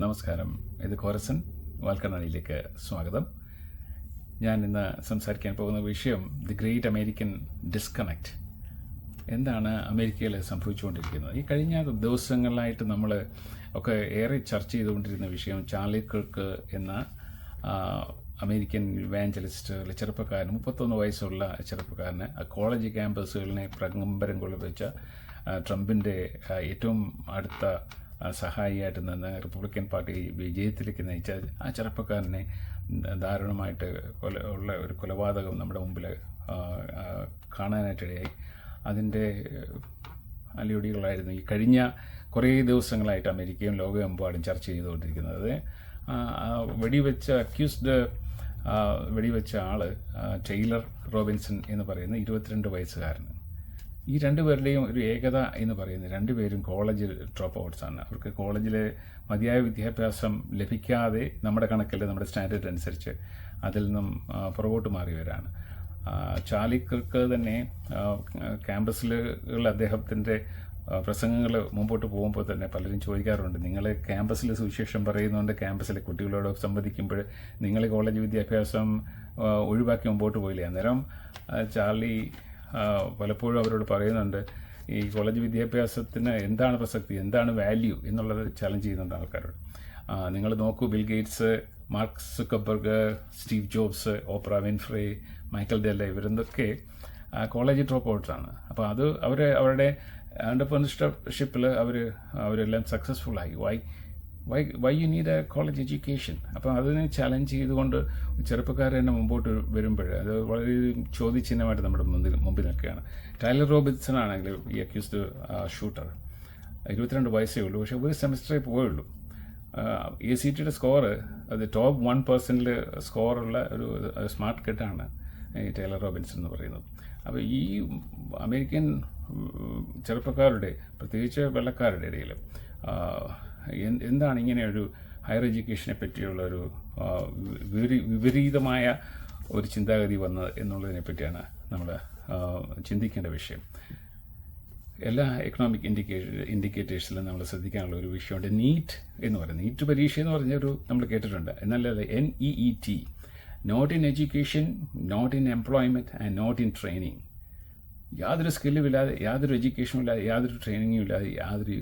നമസ്കാരം. ഇത് കോരസൻ വാൽക്കണ്ണാടിയിലേക്ക് സ്വാഗതം. ഞാൻ ഇന്ന് സംസാരിക്കാൻ പോകുന്ന വിഷയം ദി ഗ്രേറ്റ് അമേരിക്കൻ ഡിസ്കണക്റ്റ് എന്താണ് അമേരിക്കയിൽ സംഭവിച്ചുകൊണ്ടിരിക്കുന്നത്? ഈ കഴിഞ്ഞ ദിവസങ്ങളിലായിട്ട് നമ്മൾ ഒക്കെ ഏറെ ചർച്ച ചെയ്തുകൊണ്ടിരുന്ന വിഷയം ചാർലി കിർക്ക് എന്ന അമേരിക്കൻ ഇവാഞ്ചലിസ്റ്റ് ചെറുപ്പക്കാരൻ മുപ്പത്തൊന്ന് വയസ്സുള്ള ചെറുപ്പക്കാരന് കോളേജ് ക്യാമ്പസുകളിനെ പ്രകമ്പരം കൊള്ളിപ്പിച്ച ട്രംപിന്റെ ഏറ്റവും അടുത്ത സഹായിയായിട്ട് നിന്ന് റിപ്പബ്ലിക്കൻ പാർട്ടി വിജയത്തിലേക്ക് നയിച്ച ആ ചെറുപ്പക്കാരനെ ദാരുണമായിട്ട് കൊല ഉള്ള ഒരു കൊലപാതകം നമ്മുടെ മുമ്പിൽ കാണാനായിട്ടിടയായി. അതിന്റെ അലയൊടികളായിരുന്നു ഈ കഴിഞ്ഞ കുറേ ദിവസങ്ങളായിട്ട് അമേരിക്കയും ലോകമെമ്പാടും ചർച്ച ചെയ്തുകൊണ്ടിരിക്കുന്നത്. വെടിവെച്ച അക്യൂസ്ഡ് വെടിവെച്ച ആൾ ടൈലർ റോബിൻസൺ എന്ന് പറയുന്ന ഇരുപത്തിരണ്ട് വയസ്സുകാരൻ. ഈ രണ്ടുപേരുടെയും ഒരു ഏകത എന്ന് പറയുന്നത് രണ്ടുപേരും കോളേജിൽ ഡ്രോപ്പ് ഔട്ട്സ് ആണ്. അവർക്ക് കോളേജിലെ മതിയായ വിദ്യാഭ്യാസം ലഭിക്കാതെ നമ്മുടെ കണക്കിൽ നമ്മുടെ സ്റ്റാൻഡേർഡ് അനുസരിച്ച് അതിൽ നിന്നും പുറകോട്ട് മാറിയവരാണ് ചാലിക്കർക്ക് തന്നെ ക്യാമ്പസിൽ അദ്ദേഹത്തിന്റെ പ്രസംഗങ്ങൾ മുമ്പോട്ട് പോകുമ്പോൾ തന്നെ പലരും ചോദിക്കാറുണ്ട് നിങ്ങൾ ക്യാമ്പസിൽ സുവിശേഷം പറയുന്നുണ്ട് ക്യാമ്പസിലെ കുട്ടികളോട് സംവദിക്കുമ്പോൾ നിങ്ങൾ കോളേജ് വിദ്യാഭ്യാസം ഒഴിവാക്കി മുമ്പോട്ട് പോയില്ലേ? അന്നേരം ചാർലി പലപ്പോഴും അവരോട് പറയുന്നുണ്ട് ഈ കോളേജ് വിദ്യാഭ്യാസത്തിന് എന്താണ് പ്രസക്തി എന്താണ് വാല്യൂ എന്നുള്ളത് ചലഞ്ച് ചെയ്യുന്നുണ്ട് ആൾക്കാരോട്. നിങ്ങൾ നോക്കൂ Bill Gates Mark Zuckerberg Steve Jobs Oprah Winfrey Michael Dell ഇവരെന്തൊക്കെ college drop ഔട്ടാണ് അപ്പോൾ അത് അവർ അവരുടെ അണ്ടർപ്രണർഷിപ്പിൽ അവർ അവരെല്ലാം സക്സസ്ഫുൾ ആയി. Why why why you need a college education അപ്പം അതിനെ ചലഞ്ച് ചെയ്തുകൊണ്ട് ചെറുപ്പക്കാർ തന്നെ മുമ്പോട്ട് വരുമ്പോൾ അത് വളരെ ചോദ്യചിഹ്നമായിട്ട് നമ്മുടെ മുന്നിൽ മുമ്പിൽ നിൽക്കുകയാണ് ടൈലർ റോബിൻസൺ ആണെങ്കിൽ ഈ അക്യൂസ്ഡ് ഷൂട്ടർ ഇരുപത്തിരണ്ട് വയസ്സേ ഉള്ളൂ പക്ഷേ ഒരു സെമിസ്റ്ററേ പോയുള്ളൂ എ സി ടിയുടെ സ്കോറ് അത് ടോപ്പ് വൺ പെർസെന്റിൽ സ്കോറുള്ള ഒരു സ്മാർട്ട് കെട്ടാണ് ഈ ടൈലർ റോബിൻസൺ എന്ന് പറയുന്നത്. അപ്പോൾ ഈ അമേരിക്കൻ ചെറുപ്പക്കാരുടെ പ്രത്യേകിച്ച് വെള്ളക്കാരുടെ ഇടയിൽ എന്താണ് ഇങ്ങനെ ഒരു ഹയർ എഡ്യൂക്കേഷനെ പറ്റിയുള്ള ഒരു വിപരീതമായ ഒരു ചിന്താഗതി വന്നത് എന്നുള്ളതിനെ പറ്റിയാണ് നമ്മൾ ചിന്തിക്കേണ്ട വിഷയം. എല്ലാ എക്കണോമിക് ഇൻഡിക്കേറ്റർ ഇൻഡിക്കേറ്റേഴ്സിലും നമ്മൾ ശ്രദ്ധിക്കാനുള്ള ഒരു വിഷയമുണ്ട് നീറ്റ് എന്ന് പറയുന്നത്. നീറ്റ് പരീക്ഷ എന്ന് പറഞ്ഞ ഒരു നമ്മൾ കേട്ടിട്ടുണ്ട്. എന്നല്ലാതെ N E E T not in education not in employment and not in training യാതൊരു സ്കില്ലും ഇല്ലാതെ യാതൊരു എഡ്യൂക്കേഷനും ഇല്ലാതെ യാതൊരു ട്രെയിനിങ്ങും ഇല്ലാതെ യാതൊരു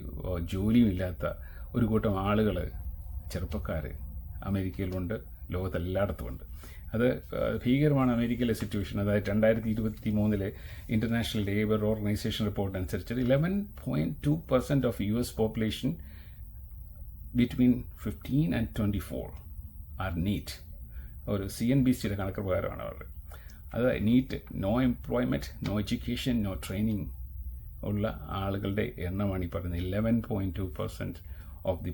ജോലിയും ഇല്ലാത്ത ഒരു കൂട്ടം ആളുകൾ ചെറുപ്പക്കാർ അമേരിക്കയിലുണ്ട് ലോകത്തെല്ലായിടത്തുമുണ്ട് അത് ഭീകരമാണ് അമേരിക്കയിലെ സിറ്റുവേഷൻ അതായത് രണ്ടായിരത്തി ഇരുപത്തി മൂന്നിലെ ഇന്റർനാഷണൽ ലേബർ ഓർഗനൈസേഷൻ റിപ്പോർട്ട് അനുസരിച്ച് eleven point two percent of U S population between fifteen and twenty four are NEET ഒരു സി എൻ ബി സിയുടെ കണക്ക് പ്രകാരമാണ് അവർ അത് NEET no employment no education no training ഉള്ള ആളുകളുടെ എണ്ണമാണ് ഈ പറയുന്നത്. Eleven point two percent of the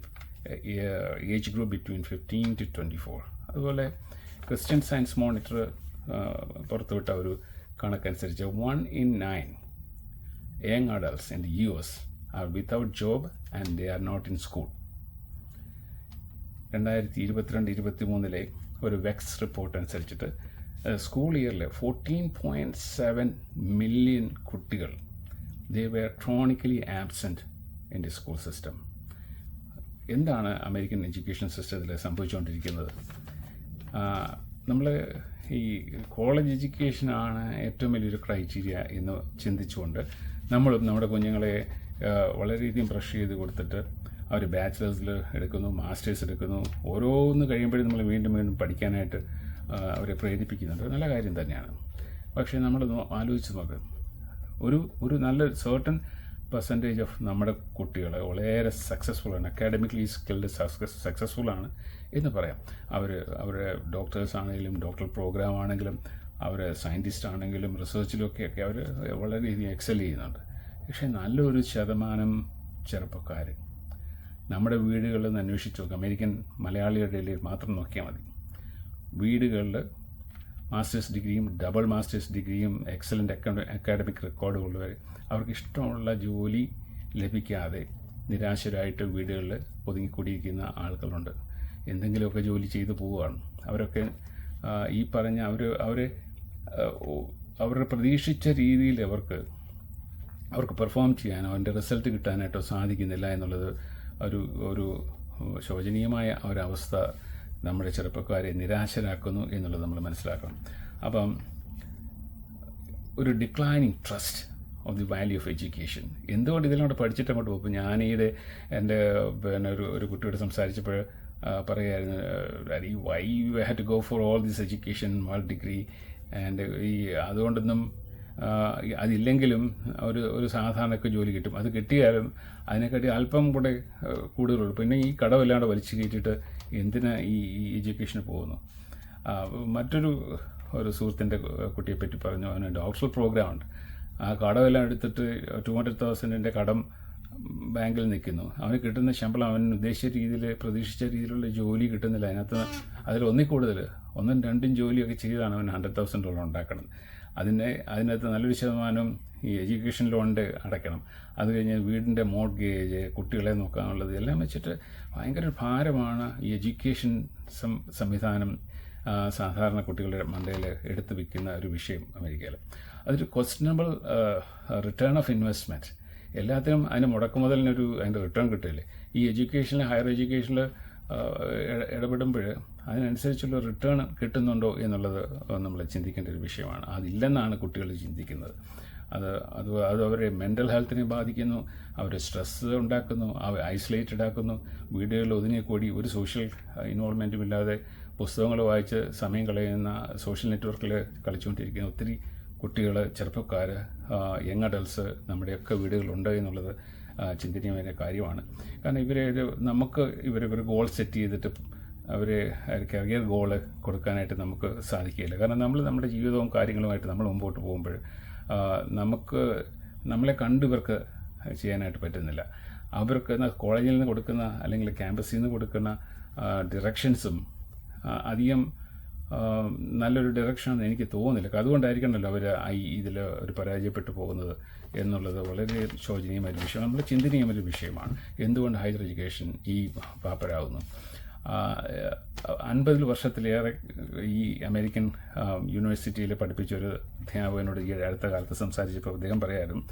age group between fifteen to twenty four അതുപോലെ ക്രിസ്ത്യൻ സയൻസ് മോണിറ്റർ പുറത്തുവിട്ട ഒരു കണക്കനുസരിച്ച് one in nine young adults in the U S are without job and they are not in school രണ്ടായിരത്തി ഇരുപത്തിരണ്ട് ഇരുപത്തി മൂന്നിലെ ഒരു വെക്സ് റിപ്പോർട്ട് അനുസരിച്ചിട്ട് സ്കൂൾ ഇയറിൽ ഫോർട്ടീൻ പോയിന്റ് സെവൻ മില്യൺ കുട്ടികൾ they were chronically absent in the school system എന്താണ് അമേരിക്കൻ എഡ്യൂക്കേഷൻ സിസ്റ്റത്തിൽ സംഭവിച്ചുകൊണ്ടിരിക്കുന്നത്? നമ്മൾ ഈ കോളേജ് എഡ്യൂക്കേഷനാണ് ഏറ്റവും വലിയൊരു ക്രൈറ്റീരിയ എന്ന് ചിന്തിച്ചുകൊണ്ട് നമ്മളും നമ്മുടെ കുഞ്ഞുങ്ങളെ വളരെ വളരെയധികം ബ്രഷ് ചെയ്ത് കൊടുത്തിട്ട് അവർ ബാച്ചിലേഴ്സിൽ എടുക്കുന്നു മാസ്റ്റേഴ്സ് എടുക്കുന്നു. ഓരോന്ന് കഴിയുമ്പോഴും നമ്മൾ വീണ്ടും വീണ്ടും പഠിക്കാനായിട്ട് അവരെ പ്രേരിപ്പിക്കുന്നുണ്ട്. നല്ല കാര്യം തന്നെയാണ്. പക്ഷേ നമ്മൾ ആലോചിച്ച് നോക്ക്. ഒരു ഒരു നല്ല സർട്ടൺ പെർസെന്റേജ് ഓഫ് നമ്മുടെ കുട്ടികൾ വളരെ സക്സസ്ഫുൾ ആണ്. അക്കാഡമിക്കലി സ്കിൽഡ് സക്സസ് സക്സസ്ഫുൾ ആണ് എന്ന് പറയാം. അവർ അവരുടെ ഡോക്ടേഴ്സ് ആണെങ്കിലും ഡോക്ടർ പ്രോഗ്രാം ആണെങ്കിലും അവർ സയന്റിസ്റ്റ് ആണെങ്കിലും റിസർച്ചിലൊക്കെ ഒക്കെ അവർ വളരെയധികം എക്സൽ ചെയ്യുന്നുണ്ട്. പക്ഷേ നല്ലൊരു ശതമാനം ചെറുപ്പക്കാർ നമ്മുടെ വീടുകളിൽ നിന്ന് അന്വേഷിച്ച് നോക്കുക അമേരിക്കൻ മലയാളികളുടെ മാത്രം നോക്കിയാൽ മതി. വീടുകളിൽ മാസ്റ്റേഴ്സ് ഡിഗ്രിയും ഡബിൾ മാസ്റ്റേഴ്സ് ഡിഗ്രിയും എക്സലന്റ് അക്കാഡമിക് റെക്കോർഡുകളുള്ളവർ അവർക്ക് ഇഷ്ടമുള്ള ജോലി ലഭിക്കാതെ നിരാശരായിട്ട് വീടുകളിൽ ഒതുങ്ങിക്കൂടിയിരിക്കുന്ന ആളുകളുണ്ട്. എന്തെങ്കിലുമൊക്കെ ജോലി ചെയ്തു പോവുകയാണ്. അവരൊക്കെ ഈ പറഞ്ഞ അവർ അവർ അവരുടെ പ്രതീക്ഷിച്ച രീതിയിൽ അവർക്ക് അവർക്ക് പെർഫോം ചെയ്യാനോ അതിന്റെ റിസൾട്ട് കിട്ടാനായിട്ടോ സാധിക്കുന്നില്ല എന്നുള്ളത് ഒരു ഒരു ശോചനീയമായ ഒരവസ്ഥ നമ്മുടെ ചെറുപ്പക്കാരെ നിരാശരാക്കുന്നു എന്നുള്ളത് നമ്മൾ മനസ്സിലാക്കണം. അപ്പം ഒരു declining trust of the value of education എന്തുകൊണ്ട് ഇതിലൂടെ പഠിച്ചിട്ട് അങ്ങോട്ട് പോകും? ഈ എന്റെ പിന്നെ ഒരു ഒരു കുട്ടിയോട് സംസാരിച്ചപ്പോൾ പറയുമായിരുന്നു very why you have to go for all this education wall degree and ഈ അതുകൊണ്ടൊന്നും അതില്ലെങ്കിലും ഒരു ഒരു സാധാരണക്ക് ജോലി കിട്ടും. അത് കിട്ടിയാലും അതിനെക്കാട്ടി അല്പം കൂടെ കൂടുതലുള്ളൂ. പിന്നെ ഈ കടമില്ലാണ്ട് വലിച്ചു കയറ്റിയിട്ട് എന്തിനാ ഈ ഈ എഡ്യൂക്കേഷന് പോകുന്നു? മറ്റൊരു ഒരു സുഹൃത്തിന്റെ കുട്ടിയെ പറ്റി പറഞ്ഞു. അവന് ഡോക്ടറൽ പ്രോഗ്രാം ഉണ്ട് ആ കടമെല്ലാം എടുത്തിട്ട് ടു ഹൺഡ്രഡ് തൗസൻഡിന്റെ കടം ബാങ്കിൽ നിൽക്കുന്നു. അവന് കിട്ടുന്ന ശമ്പളം അവൻ ഉദ്ദേശിച്ച രീതിയിൽ പ്രതീക്ഷിച്ച രീതിയിലുള്ള ജോലി കിട്ടുന്നില്ല. അതിനകത്ത് അതിൽ ഒന്നിൽ കൂടുതൽ ഒന്നും രണ്ടും ജോലിയൊക്കെ ചെയ്താണ് അവൻ ഹൺഡ്രഡ് തൗസൻഡ് ഡോളർ ഉണ്ടാക്കണം അതിന്റെ അതിനകത്ത് നല്ലൊരു ശതമാനം ഈ എഡ്യൂക്കേഷൻ ലോണിന്റെ അടയ്ക്കണം. അത് കഴിഞ്ഞ് വീടിന്റെ മോഡ്ഗേജ് കുട്ടികളെ നോക്കാനുള്ളത് എല്ലാം വെച്ചിട്ട് ഭയങ്കര ഭാരമാണ് ഈ എഡ്യൂക്കേഷൻ സം സംവിധാനം സാധാരണ കുട്ടികളുടെ മണ്ടയിൽ എടുത്തു വയ്ക്കുന്ന ഒരു വിഷയം അമേരിക്കയിൽ അതൊരു ക്വസ്റ്റനബിൾ റിട്ടേൺ ഓഫ് ഇൻവെസ്റ്റ്മെന്റ് എല്ലാത്തിനും അതിന് മുടക്കുമുതലിനൊരു അതിന്റെ റിട്ടേൺ കിട്ടില്ലേ? ഈ എഡ്യൂക്കേഷനിൽ ഹയർ എഡ്യൂക്കേഷനിൽ ഇടപെടുമ്പോൾ അതിനനുസരിച്ചുള്ള റിട്ടേൺ കിട്ടുന്നുണ്ടോ എന്നുള്ളത് നമ്മൾ ചിന്തിക്കേണ്ട ഒരു വിഷയമാണ്. അതില്ലെന്നാണ് കുട്ടികൾ ചിന്തിക്കുന്നത്. അത് അത് അത് അവരെ മെന്റൽ ഹെൽത്തിനെ ബാധിക്കുന്നു അവരെ സ്ട്രെസ് ഉണ്ടാക്കുന്നു അവർ ഐസൊലേറ്റഡ് ആക്കുന്നു. വീടുകളിൽ ഒതുങ്ങിക്കൂടി ഒരു സോഷ്യൽ ഇൻവോൾവ്മെന്റും ഇല്ലാതെ പുസ്തകങ്ങൾ വായിച്ച് സമയം കളയുന്ന സോഷ്യൽ നെറ്റ്വർക്കിൽ കളിച്ചുകൊണ്ടിരിക്കുന്ന ഒത്തിരി കുട്ടികൾ ചെറുപ്പക്കാർ യങ് അഡൽസ് നമ്മുടെയൊക്കെ വീടുകളുണ്ട് എന്നുള്ളത് ചിന്തനീയമായ കാര്യമാണ്. കാരണം ഇവരെ ഒരു നമുക്ക് ഒരു ഗോൾ സെറ്റ് ചെയ്തിട്ട് അവരെ കരിയർ ഗോൾ കൊടുക്കാനായിട്ട് നമുക്ക് സാധിക്കില്ല കാരണം നമ്മൾ നമ്മുടെ ജീവിതവും കാര്യങ്ങളുമായിട്ട് നമ്മൾ മുമ്പോട്ട് പോകുമ്പോൾ നമുക്ക് നമ്മളെ കണ്ട് ഇവർക്ക് ചെയ്യാനായിട്ട് പറ്റുന്നില്ല. അവർക്ക് കോളേജിൽ നിന്ന് കൊടുക്കുന്ന അല്ലെങ്കിൽ ക്യാമ്പസിൽ നിന്ന് കൊടുക്കുന്ന ഡിറക്ഷൻസും അധികം നല്ലൊരു ഡയറക്ഷനാണെന്ന് എനിക്ക് തോന്നുന്നില്ല. അതുകൊണ്ടായിരിക്കണമല്ലോ അവർ ഇതിൽ ഒരു പരാജയപ്പെട്ടു പോകുന്നത് എന്നുള്ളത് വളരെ ശോചനീയമായ ഒരു വിഷയം നമ്മൾ ചിന്തനീയമായ ഒരു വിഷയമാണ്. എന്തുകൊണ്ട് ഹയർ എഡ്യൂക്കേഷൻ ഈ പാപ്പരാകുന്നു അൻപതിൽ വർഷത്തിലേറെ ഈ അമേരിക്കൻ യൂണിവേഴ്സിറ്റിയിൽ പഠിപ്പിച്ച ഒരു അധ്യാപകനോട് ഈ അടുത്ത കാലത്ത് സംസാരിച്ചപ്പോൾ അദ്ദേഹം പറയാനും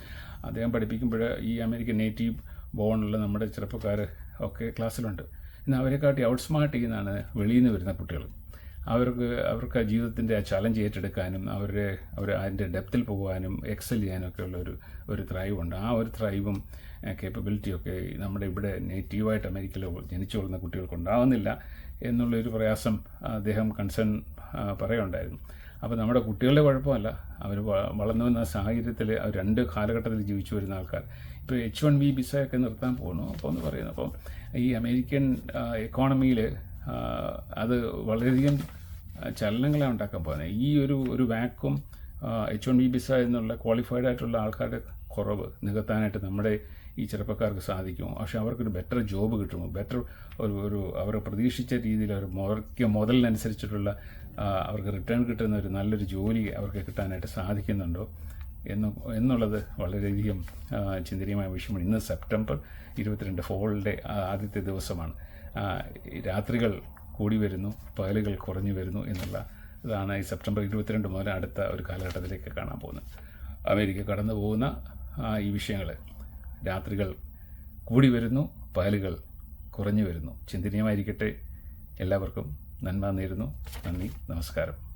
അദ്ദേഹം പഠിപ്പിക്കുമ്പോൾ ഈ അമേരിക്കൻ നേറ്റീവ് ബോണുള്ള നമ്മുടെ ചെറുപ്പക്കാർ ഒക്കെ ക്ലാസ്സിലുണ്ട് ഇന്ന് അവരെക്കാട്ടി ഔട്ട്സ്മാർട്ട് ചെയ്യുന്നതാണ് വെളിയിൽ നിന്ന് വരുന്ന കുട്ടികൾ അവർക്ക് അവർക്ക് ആ ജീവിതത്തിന്റെ ആ ചലഞ്ച് ഏറ്റെടുക്കാനും അവരുടെ അവർ അതിന്റെ ഡെപ്തിൽ പോകാനും എക്സൽ ചെയ്യാനൊക്കെ ഉള്ള ഒരു ഒരു ത്രൈവുണ്ട് ആ ഒരു ത്രൈവും കേപ്പബിലിറ്റിയൊക്കെ നമ്മുടെ ഇവിടെ നേറ്റീവായിട്ട് അമേരിക്കയിൽ ജനിച്ചു കൊള്ളുന്ന കുട്ടികൾക്ക് ഉണ്ടാവുന്നില്ല എന്നുള്ളൊരു പ്രയാസം അദ്ദേഹം കൺസേൺ പറയുണ്ടായിരുന്നു അപ്പോൾ നമ്മുടെ കുട്ടികളുടെ കുഴപ്പമല്ല. അവർ വളർന്നു വന്ന സാഹചര്യത്തിൽ രണ്ട് കാലഘട്ടത്തിൽ ജീവിച്ചു വരുന്ന ആൾക്കാർ. ഇപ്പോൾ എച്ച് വൺ ബി വിസയൊക്കെ നിർത്താൻ പോകുന്നു അപ്പോൾ എന്ന് പറയുന്നു. അപ്പം ഈ അമേരിക്കൻ എക്കോണമിയിൽ അത് വളരെയധികം ചലനങ്ങളെ ഉണ്ടാക്കാൻ പോകുന്നത് ഈ ഒരു ഒരു വാക്കും എച്ച് വൺ ബി വിസ എന്നുള്ള ക്വാളിഫൈഡ് ആയിട്ടുള്ള ആൾക്കാരുടെ കുറവ് നികത്താനായിട്ട് നമ്മുടെ ഈ ചെറുപ്പക്കാർക്ക് സാധിക്കും പക്ഷെ അവർക്കൊരു ബെറ്റർ ജോബ് കിട്ടുമോ? ബെറ്റർ ഒരു ഒരു അവർ പ്രതീക്ഷിച്ച രീതിയിൽ അവർ മുറയ്ക്ക് മുതലിനനുസരിച്ചിട്ടുള്ള അവർക്ക് റിട്ടേൺ കിട്ടുന്ന ഒരു നല്ലൊരു ജോലി അവർക്ക് കിട്ടാനായിട്ട് സാധിക്കുന്നുണ്ടോ? എന്ന് എന്നുള്ളത് വളരെയധികം ചിന്തനീയമായ വിഷയമാണ്. ഇന്ന് സെപ്റ്റംബർ ഇരുപത്തിരണ്ട് ഫോളിന്റെ ആദ്യത്തെ ദിവസമാണ്. രാത്രികൾ കൂടി വരുന്നു പകലുകൾ കുറഞ്ഞു വരുന്നു എന്നുള്ള ഇതാണ് ഈ സെപ്റ്റംബർ ഇരുപത്തിരണ്ട് മുതൽ അടുത്ത ഒരു കാലഘട്ടത്തിലേക്ക് കാണാൻ പോകുന്നത്. അമേരിക്ക കടന്നു പോകുന്ന ഈ വിഷയങ്ങൾ രാത്രികൾ കൂടി വരുന്നു പകലുകൾ കുറഞ്ഞു വരുന്നു. ചിന്തനീയമായിരിക്കട്ടെ. എല്ലാവർക്കും നന്മ നേരുന്നു. നന്ദി നമസ്കാരം.